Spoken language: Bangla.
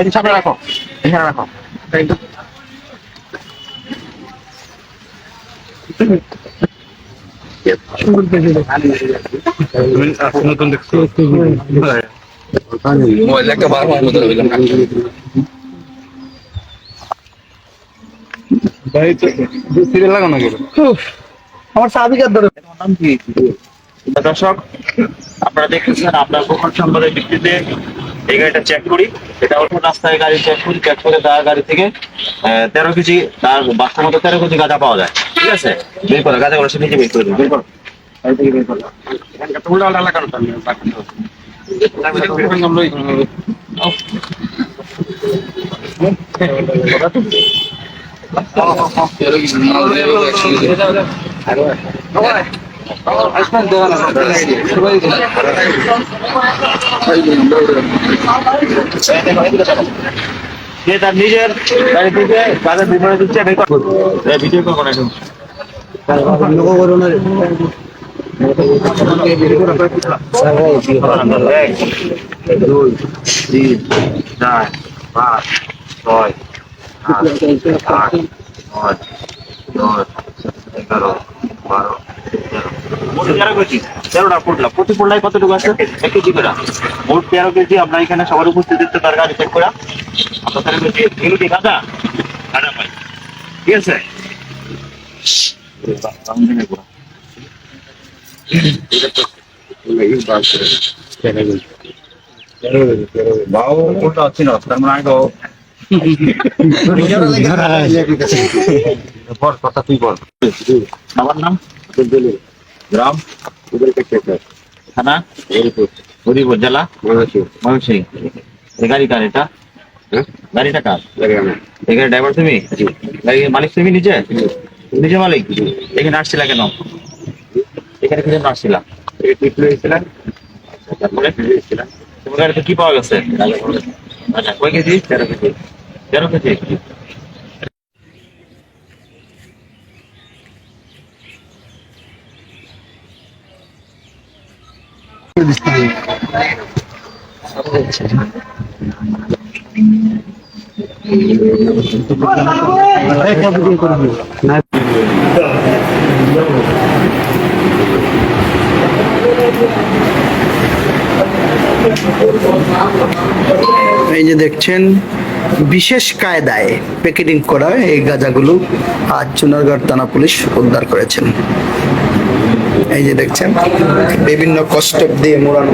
এটি সামনে রাখো এখানে রাখো। নতুন দেখছ মোবাইল একটা বার বার মতো হইলাম ভাই তো সিরিয়াল লাগানো গেল? আমার সাবিকার ধরে নাম কি? দর্শক আপনারা দেখতেছেন আপনার গোপন সম্পদের ভিত্তিতে এই গাড়িটা চেক করি। এটা অল্প রাস্তায় গাড়ি চেক করি চেক করে তার গাড়ি থেকে তেরো কেজি, তার বাস্তব মতো তেরো কেজি গাঁজা পাওয়া যায়। ঠিক আছে? বের করো, গাঁজা সে নিজে বের করে দিন বের করো। করো। উল্টা লাগানো তার সে তার নিজের গাড়ি থেকে গাঁজা বিমানে দিচ্ছে ভিডিও করব না এখন। এক দুই তিন চার পাঁচ ছয় সাত আট নয় দশ এগারো বারো তেরো মোট তেরো কেজি তেরোটা ফুটলা প্রতি ফুটলাই কতটুকু আছে? এক কেজি করে। মোট তেরো কেজি আমরা এখানে সবার উপস্থিতিতে তার গাড়ি চেক করা আমরা তেরো কেজি এগুলো গাঁজা গাঁজা পাই ঠিক আছে? বাউ কোনটা আছে না তার মানে আগে বল কথা তুই বল আমার নাম গ্রাম থানা? হরিপুর জেলা? ময়মনসিংহ। গাড়ি কার এটা? গাড়িটা কার? গাড়ি ড্রাইভার তুমি? গাড়ির মালিক তুমি নিজে? নিজে মালিক? এখানে আসছিলা কেন? এখানে কি জন্য আসছিলা? তারপরে? তোমার গাড়িতে কি পাওয়া গেছে? আচ্ছা কয় কেজি? তেরো কেজি। তেরো কেজি। এই যে দেখছেন, বিশেষ কায়দায় প্যাকেটিং করা এই গাঁজাগুলো আজ চুনারগড় থানা পুলিশ উদ্ধার করেছেন। এই যে দেখছেন বিভিন্ন কষ্ট দিয়ে মোড়ানো।